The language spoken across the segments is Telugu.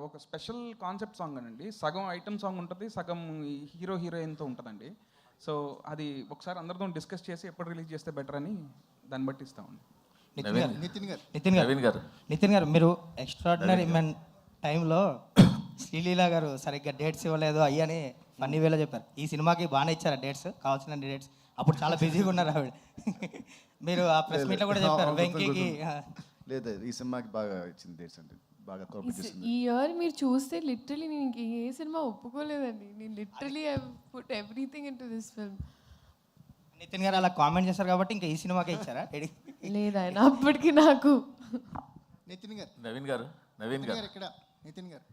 ఒక స్పెషల్ కాన్సెప్ట్ సాంగ్ అండి సగం ఐటమ్ సాంగ్ ఉంటుంది సగం హీరో హీరోయిన్తో ఉంటుందండి. సో అది ఒకసారి అందరితో డిస్కస్ చేసి ఎప్పుడు రిలీజ్ చేస్తే బెటర్ అని దాన్ని బట్టి ఇస్తామండి నితిన్ గారు నితిన్ గారు. నితిన్ గారు. నితిన్ గారు మీరు ఎక్స్ట్రాడినరీ మెన్ టైంలో శ్రీలీల గారు సరిగ్గా డేట్స్ ఇవ్వలేదు అయ్యని ఫన్నీ వేలో చెప్పారు. ఈ సినిమాకి బాగానే ఇచ్చారా డేట్స్? కావాల్సిన డేట్స్? అప్పుడు చాలా బిజీగా ఉన్నారు ఆవిడ. మీరు ఆ ప్రెస్ మీట్లో కూడా చెప్పారు వెంకీకి లేదు ఈ సినిమాకి బాగా ఇచ్చింది డేట్స్ అండి బాగా కోఆపరేట్ చేసింది ఈ ఇయర్ మీరు చూస్తే లిటరలీ నేను ఇంక ఏ సినిమా ఒప్పుకోలేదండి. నేను literally I put everything in to this film Nithin garu అలా కామెంట్ చేశారు కాబట్టి ఇంకా ఈ సినిమాకే ఇచ్చారా? లేదు ఆయన అప్పటికి నాకు. నితిన్ గారు. నవీన్ గారు నవీన్ గారు. ఇక్కడ నితిన్ గారు.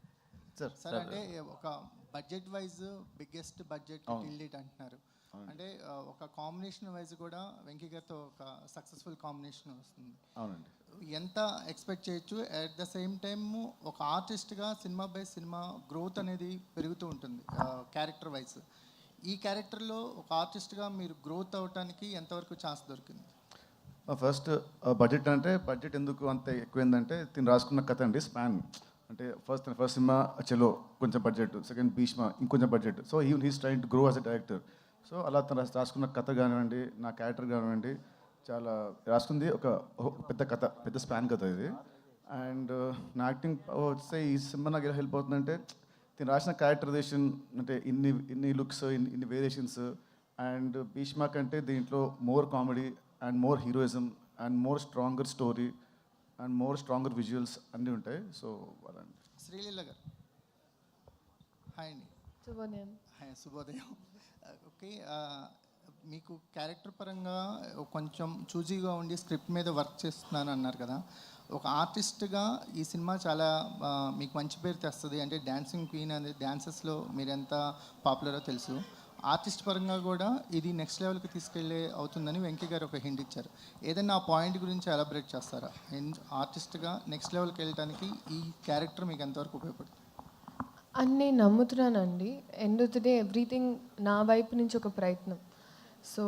సార్ సార్ అంటే ఒక బడ్జెట్ వైజ్ బిగ్గెస్ట్ బడ్జెట్ టిల్లిట్ అంటున్నారు. అంటే ఒక కాంబినేషన్ వైజ్ కూడా వెంకీ గారితో ఒక సక్సెస్ఫుల్ కాంబినేషన్ వస్తుంది. అవునండి. ఎంత ఎక్స్పెక్ట్ చేయొచ్చు అట్ ద సేమ్ టైమ్ ఒక ఆర్టిస్ట్గా సినిమా బై సినిమా గ్రోత్ అనేది పెరుగుతూ ఉంటుంది క్యారెక్టర్ వైజ్. ఈ క్యారెక్టర్లో ఒక ఆర్టిస్ట్గా మీరు గ్రోత్ అవడానికి ఎంతవరకు ఛాన్స్ దొరికింది? ఫస్ట్ బడ్జెట్ అంటే బడ్జెట్ ఎందుకు అంత ఎక్కువైందంటే తిని రాసుకున్న కథ అండి స్పాన్. అంటే ఫస్ట్ ఫస్ట్ సినిమా చెలో కొంచెం బడ్జెట్ సెకండ్ భీష్మ ఇంకొంచెం బడ్జెట్. సో ఈ he's trying to grow as a director. So అలా తను రాస్- రాసుకున్న కథ కానివ్వండి నా క్యారెక్టర్ కానివ్వండి చాలా రాసుకుంది. ఒక పెద్ద కథ పెద్ద స్పాన్ కథ ఇది. అండ్ నా యాక్టింగ్ వస్తే ఈ సినిమా నాకు ఎలా హెల్ప్ అవుతుందంటే తిను రాసిన క్యారెక్టరైజేషన్ అంటే ఇన్ని ఇన్ని లుక్స్ ఇన్ని ఇన్ని వేరియేషన్స్ అండ్ భీష్మ కంటే దీంట్లో more comedy and more heroism and more stronger story and more stronger visuals అన్నీ ఉంటాయి. సో అలాంటి శ్రీలీల గారు. హాయ్ అండి. శుభోదయం హాయ్ శుభోదయం. ఓకే మీకు క్యారెక్టర్ పరంగా కొంచెం చూజీగా ఉండి స్క్రిప్ట్ మీద వర్క్ చేస్తున్నాను అన్నారు కదా. ఒక ఆర్టిస్ట్గా ఈ సినిమా చాలా మీకు మంచి పేరు తెస్తుంది. అంటే డ్యాన్సింగ్ క్వీన్ అనేది డ్యాన్సెస్లో మీరు ఎంత పాపులరో తెలుసు. ఆర్టిస్ట్ పరంగా కూడా ఇది నెక్స్ట్ లెవెల్కి తీసుకెళ్ళే అవుతుందని వెంకయ్య గారు ఒక హింట్ ఇచ్చారు. ఏదైనా ఆ పాయింట్ గురించి ఎలాబరేట్ చేస్తారా? ఆర్టిస్ట్గా నెక్స్ట్ లెవెల్కి వెళ్ళడానికి ఈ క్యారెక్టర్ మీకు ఎంతవరకు ఉపయోగపడుతుంది? అని నేను నమ్ముతున్నానండి. End of the day everything నా వైపు నుంచి ఒక ప్రయత్నం. So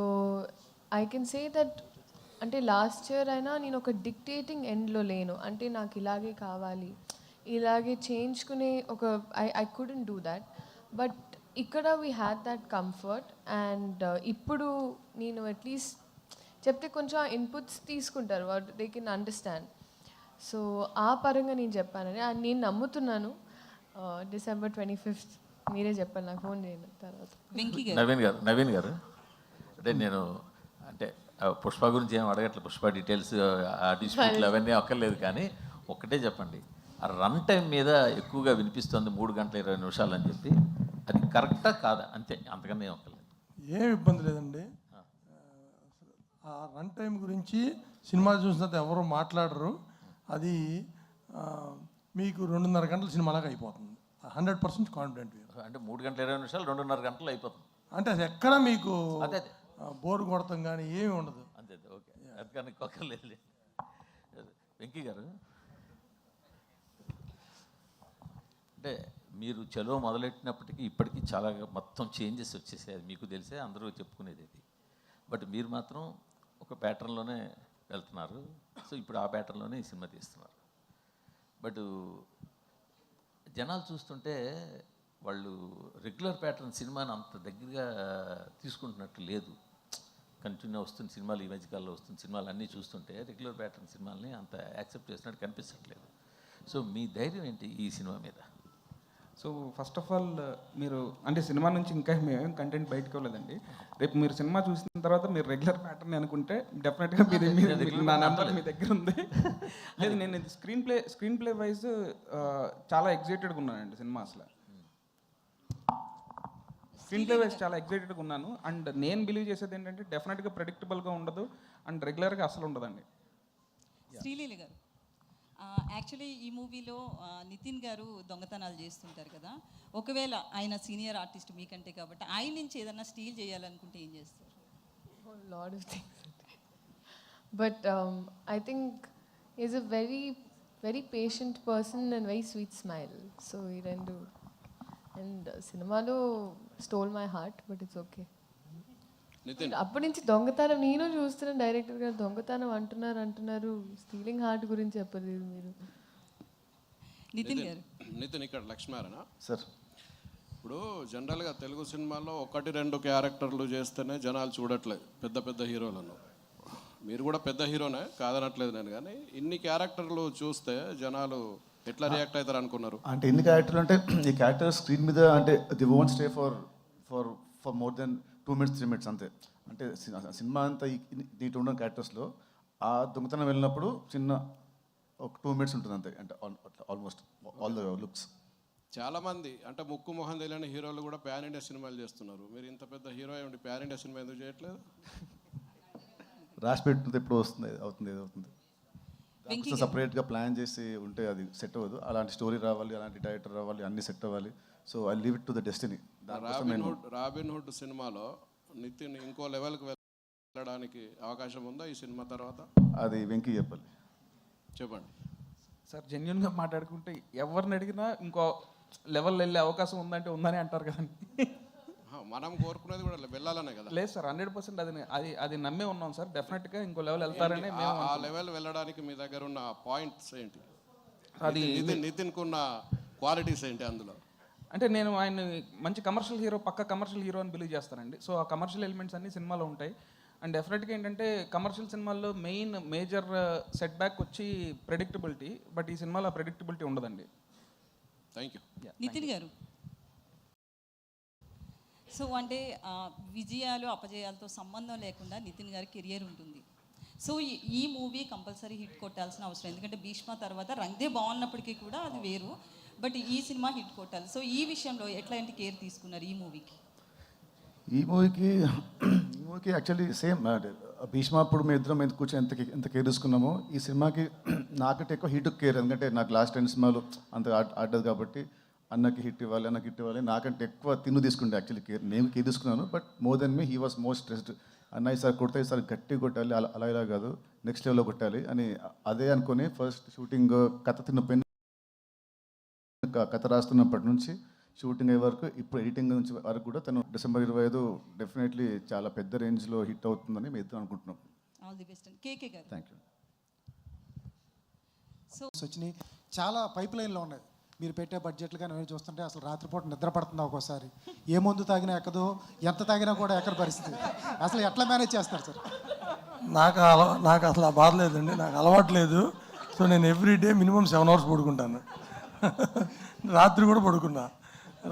I can say that అంటే లాస్ట్ ఇయర్ అయినా నేను ఒక డిక్టేటింగ్ ఎండ్లో లేను. అంటే నాకు ఇలాగే కావాలి. ఇలాగే చేయించుకునే ఒక I I couldn't do that but ఇక్కడ we had that comfort and ఇప్పుడు నేను అట్లీస్ట్ చెప్తే కొంచెం ఇన్పుట్స్ తీసుకుంటారు. What they can understand so ఆ పరంగా నేను చెప్పానని అండ్ నేను నమ్ముతున్నాను. డిసెంబర్ ట్వంటీ ఫిఫ్త్ మీరే చెప్పండి నాకు ఫోన్ చేయండి తర్వాత. నవీన్ గారు నవీన్ గారు? అంటే నేను అంటే పుష్ప గురించి ఏం అడగట్లేదు పుష్ప డీటెయిల్స్ ఆ డిస్ప్యూట్లు అవన్నీ అక్కర్లేదు కానీ ఒక్కటే చెప్పండి. ఆ రన్ టైం మీద ఎక్కువగా వినిపిస్తుంది మూడు గంటల ఇరవై నిమిషాలు అని చెప్పి అది కరెక్టా కాదా? అంతే అంతకన్నా ఏం అక్కర్లేదు. ఏం ఇబ్బంది లేదండి. ఆ. రన్ టైం గురించి సినిమా చూసినంత ఎవరు మాట్లాడరు. అది ఆ, మీకు రెండున్నర గంటల సినిమాలాగా అయిపోతుంది. హండ్రెడ్ పర్సెంట్ కాన్ఫిడెంట్ అంటే మూడు గంటల ఇరవై నిమిషాలు రెండున్నర గంటలు అయిపోతుంది. అంటే అది ఎక్కడ మీకు అదే బోర్ కొడతాం కానీ ఏమీ ఉండదు. అంతే ఓకే. అందుకని ఒక్కర్లేదు వెంకీ గారు అంటే మీరు చలో మొదలెట్టినప్పటికీ ఇప్పటికీ చాలా మొత్తం చేంజెస్ వచ్చేసాయి. అది మీకు తెలిసే అందరూ చెప్పుకునేది ఇది. బట్ మీరు మాత్రం ఒక ప్యాటర్న్లోనే వెళ్తున్నారు. సో ఇప్పుడు ఆ ప్యాటర్న్లోనే ఈ సినిమా తీస్తున్నారు. బట్ జనాలు చూస్తుంటే వాళ్ళు రెగ్యులర్ ప్యాటర్న్ సినిమాని అంత దగ్గరగా తీసుకుంటున్నట్టు లేదు. కంటిన్యూ వస్తున్న సినిమాలు ఈ మధ్యకాలంలో వస్తున్న సినిమాలు అన్నీ చూస్తుంటే రెగ్యులర్ ప్యాటర్న్ సినిమాలని అంత యాక్సెప్ట్ చేసినట్టు కనిపించట్లేదు సో మీ ధైర్యం ఏంటి ఈ సినిమా మీద? సో ఫస్ట్ ఆఫ్ ఆల్ మీరు అంటే సినిమా నుంచి ఇంకా మేమేం కంటెంట్ బయటకు వెళ్ళలేదండి రేపు మీరు సినిమా చూసిన తర్వాత మీరు రెగ్యులర్ ప్యాటర్న్ అనుకుంటే డెఫినెట్గా మీరు నా నెంబర్ మీ దగ్గర ఉంది. లేదు నేను screenplay screenplay wise చాలా ఎగ్జైటెడ్గా ఉన్నానండి సినిమా అసలు. స్క్రీన్ ప్లే వైజ్ చాలా ఎగ్జైటెడ్గా ఉన్నాను. అండ్ నేను బిలీవ్ చేసేది ఏంటంటే డెఫినెట్గా ప్రెడిక్టబుల్గా ఉండదు. అండ్ రెగ్యులర్గా అసలు ఉండదండి. శ్రీలీల గారు. యాక్చువల్లీ ఈ మూవీలో నితిన్ గారు దొంగతనాలు చేస్తుంటారు కదా. ఒకవేళ ఆయన సీనియర్ ఆర్టిస్ట్ మీకంటే కాబట్టి ఆయన నుంచి ఏదైనా స్టీల్ చేయాలనుకుంటే ఏం చేస్తారు? A lot of but I think I a very a patient person and very sweet smile so ఈ రెండు. అండ్ సినిమాలో stole my heart but it's okay అప్పటి నుంచి దొంగతనం నేను చూస్తున్నాను డైరెక్టర్ గారు దొంగతనం అంటున్నారు అంటున్నారు. స్టీలింగ్ హార్ట్ గురించి చెప్పలేదు మీరు. నితిన్ గారు. నితిన్ ఇక్కడ లక్ష్మారణ సార్. ఇప్పుడు జనరల్గా తెలుగు సినిమాల్లో ఒకటి రెండు క్యారెక్టర్లు చేస్తేనే జనాలు చూడట్లేదు పెద్ద పెద్ద హీరోలను. మీరు కూడా పెద్ద హీరోనే కాదనట్లేదు నేను కానీ ఇన్ని క్యారెక్టర్లు చూస్తే జనాలు ఎట్లా రియాక్ట్ అవుతారు అనుకున్నారు? అంటే ఎన్ని క్యారెక్టర్లు అంటే ఈ క్యారెక్టర్ స్క్రీన్ మీద అంటే they won't stay for for for more than two minutes three minutes అంతే. అంటే సినిమా అంతా దీంట్లో ఉన్న క్యారెక్టర్స్లో ఆ దొంగతనం వెళ్ళినప్పుడు చిన్న ఒక టూ మినిట్స్ ఉంటుంది అంతే. అంటే ఆల్మోస్ట్ ఆల్ ద లుక్స్ చాలా మంది అంటే ముక్కు మొహం తెలియని హీరోలు కూడా ప్యాన్ ఇండియా సినిమాలు చేస్తున్నారు. మీరు ఇంత పెద్ద హీరో ఉండి ప్యాన్ ఇండియా సినిమా ఎందుకు చేయట్లేదు? రాసి పెట్టుకుంటే ఎప్పుడు వస్తుంది అవుతుంది అవుతుంది. సపరేట్గా ప్లాన్ చేసి ఉంటే అది సెట్ అవ్వదు. అలాంటి స్టోరీ రావాలి అలాంటి డైరెక్టర్ రావాలి అన్ని సెట్ అవ్వాలి. So I leave it to the destiny దానికోసం రాబిన్ నేను హుడ్ రాబిన్ హుడ్ సినిమాలో నితిన్ ఇంకో లెవెల్కి వెళ్ళడానికి అవకాశం ఉందా ఈ సినిమా తర్వాత? అది వెంకీ చెప్పాలి. చెప్పండి. సార్ జెన్యున్గా మాట్లాడుకుంటే ఎవరిని అడిగినా ఇంకో లెవెల్ వెళ్ళే అవకాశం ఉందంటే ఉందని అంటారు కదండి. మనం కోరుకునేది కూడా వెళ్ళాలనే కదా. లేదు సార్ హండ్రెడ్ పర్సెంట్ అది అది అది నమ్మే ఉన్నాం సార్. డెఫినెట్గా ఇంకో లెవెల్ వెళ్తారని ఆ- మేము ఆ లెవెల్ వెళ్ళడానికి మీ దగ్గర ఉన్న పాయింట్స్ ఏంటి? అది నితిన్ నితిన్కు ఉన్న క్వాలిటీస్ ఏంటి అందులో? అంటే నేను ఆయన మంచి కమర్షియల్ హీరో పక్క కమర్షియల్ హీరో అని బిలీవ్ చేస్తానండి. సో ఆ కమర్షియల్ ఎలిమెంట్స్ అన్ని సినిమాలో ఉంటాయి. అండ్ డెఫినెట్గా ఏంటంటే కమర్షియల్ సినిమాల్లో మెయిన్ మేజర్ సెట్ బ్యాక్ వచ్చి ప్రెడిక్టబిలిటీ బట్ ఈ సినిమాలో ప్రెడిక్టబిలిటీ ఉండదండి. థ్యాంక్ యూ నితిన్ గారు సో అంటే విజయాలు అపజయాలతో సంబంధం లేకుండా నితిన్ గారి కెరియర్ ఉంటుంది. సో ఈ- ఈ మూవీ కంపల్సరీ హిట్ కొట్టాల్సిన అవసరం. ఎందుకంటే భీష్మ తర్వాత రంగ్దే బాగున్నప్పటికీ కూడా అది వేరు. బట్ ఈ సినిమా హిట్ కొట్టాలి. సో ఈ విషయంలో ఎట్లాంటి కేర్ తీసుకున్నారు ఈ మూవీకి? ఈ మూవీకి ఈ మూవీకి యాక్చువల్లీ సేమ్ భీష్మ అప్పుడు మేము ఇద్దరం ఎంత కూర్చొని ఎంత ఎంత కేర్ తీసుకున్నామో ఈ సినిమాకి నాకంటే ఎక్కువ హిట్ కేర్. ఎందుకంటే నాకు లాస్ట్ టెన్ సినిమాలు అంత ఆడదు కాబట్టి అన్నకి హిట్ ఇవ్వాలి అన్నకి హిట్ ఇవ్వాలి. నాకంటే ఎక్కువ తిన్ను తీసుకుంటే యాక్చువల్లీ కేర్ నేను కేర్ తీసుకున్నాను but more than me he was most stressed అన్న ఈసారి కొడితే ఈసారి గట్టి కొట్టాలి అలా అలా ఇలా కాదు. నెక్స్ట్ లెవెల్లో కొట్టాలి అని అదే అనుకొని ఫస్ట్ షూటింగ్ కథ తిన్న పెన్ క- కథ రాస్తున్నప్పటి నుంచి షూటింగ్ అయ్యే వరకు ఇప్పుడు ఎడిటింగ్ నుంచి వరకు కూడా తను డిసెంబర్ ఇరవై ఐదు డెఫినెట్లీ చాలా పెద్ద రేంజ్లో హిట్ అవుతుందని మేము ఇద్దరం అనుకుంటున్నాం. All the best and. KK garu. Thank you వచ్చినాయి. చాలా పైప్ లైన్లో ఉన్నాయి. మీరు పెట్టే బడ్జెట్లు కానీ అవి చూస్తుంటే అసలు రాత్రిపూట నిద్ర పడుతుంది ఒక్కోసారి. ఏ మందు తాగినా ఎక్కదు ఎంత తాగినా కూడా ఎక్కడ పరిస్థితి? అసలు ఎట్లా మేనేజ్ చేస్తారు సార్? నాకు అలవా నాకు అసలు ఆ బాధ లేదండి నాకు అలవాటు లేదు. సో నేను every day minimum seven hours పడుకుంటాను. రాత్రి కూడా పడుకున్నా.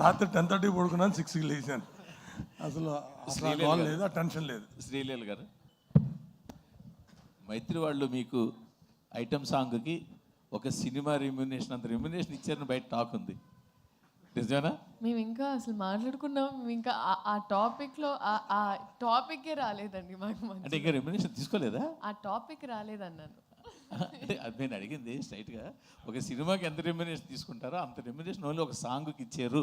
రాత్రి టెన్ థర్టీకి పడుకున్నాను సిక్స్కి లేచాను. అసలు అసలు ఆ గోల లేదు ఆ టెన్షన్ లేదు. శ్రీలీల గారు మైత్రి వాళ్ళు మీకు ఐటమ్ సాంగ్కి ఒక సినిమా రెమ్యునేషన్ అంత రెమ్యునేషన్ ఇచ్చారని బయట టాక్ ఉంది. నిజమేనా? మేము ఇంకా అసలు మాట్లాడుకున్నాం మేము ఇంకా ఆ- ఆ టాపిక్లో ఆ- ఆ టాపిక్కే రాలేదండి మాకు అంటే ఇంకా రెమ్యునేషన్ తీసుకోలేదా? ఆ టాపిక్ రాలేదన్నాను. అంటే అది నేను అడిగింది స్ట్రైట్గా ఒక సినిమాకి ఎంత రెమ్యునేషన్ తీసుకుంటారో అంత రెమ్యునేషన్ ఓన్లీ ఒక సాంగ్కి ఇచ్చారు.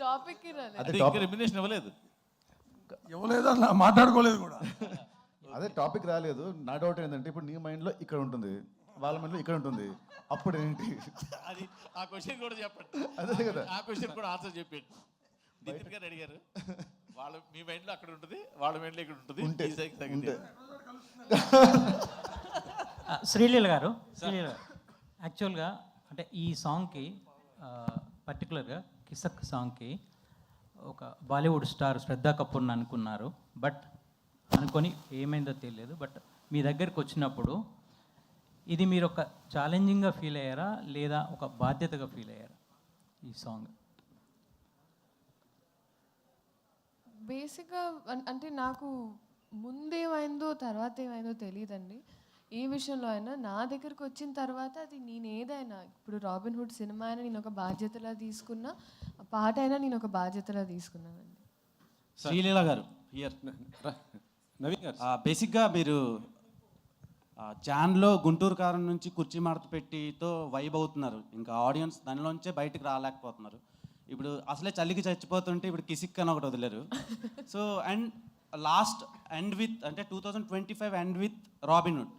టాపిక్కి రాలేదు. అంటే ఇంకా రెమ్యునేషన్ ఇవ్వలేదు ఇవ్వలేదు. అసలు మాట్లాడుకోలేదు కూడా. అదే టాపిక్ రాలేదు. నా డౌట్ ఏంటంటే ఇప్పుడు నీ మైండ్లో ఇక్కడ ఉంటుంది. వాళ్ళ మైండ్లో ఇక్కడ ఉంటుంది. అప్పుడు ఏంటి? అది ఆ క్వశ్చన్ కూడా చెప్పండి. అదే కదా. ఆ క్వశ్చన్ కూడా ఆన్సర్ చెప్పండి నితిన్ గారు అడిగారు వాళ్ళ మీ మైండ్లో అక్కడ ఉంటుంది వాళ్ళ మైండ్లో ఇక్కడ ఉంటుంది. ఉంటే శ్రీలీల గారు శ్రీలీల యాక్చువల్గా అంటే ఈ సాంగ్కి పర్టికులర్గా కిసక్ సాంగ్కి ఒక బాలీవుడ్ స్టార్ శ్రద్ధా కపూర్ని అనుకున్నారు. బట్ అనుకొని ఏమైందో తెలియదు బట్ మీ దగ్గరికి వచ్చినప్పుడు ఇది మీరు ఒక ఛాలెంజింగ్గా ఫీల్ అయ్యారా? లేదా ఒక బాధ్యతగా ఫీల్ అయ్యారా ఈ సాంగ్ బేసిక్గా అంటే నాకు ముందేమైందో తర్వాత ఏమైందో తెలియదండి ఏ విషయంలో అయినా నా దగ్గరకు వచ్చిన తర్వాత అది నేను ఏదైనా ఇప్పుడు రాబిన్ హుడ్ సినిమా అయినా నేను ఒక బాధ్యతలా తీసుకున్నా ఆ పాట అయినా నేను ఒక బాధ్యతలా తీసుకున్నానండి. శ్రీలీల గారు నవీన్ గారు. బేసిక్గా మీరు ఆ, జాన్లో గుంటూరు కారం నుంచి కుర్చీ మడత పెట్టితో వైబ్ అవుతున్నారు. ఇంకా ఆడియన్స్ దానిలోంచే బయటకు రాలేకపోతున్నారు. ఇప్పుడు అసలే చలికి చచ్చిపోతుంటే ఇప్పుడు కిసిక్ అని ఒకటి వదిలేరు. So and last end with అంటే two thousand twenty five end with Robin Hood.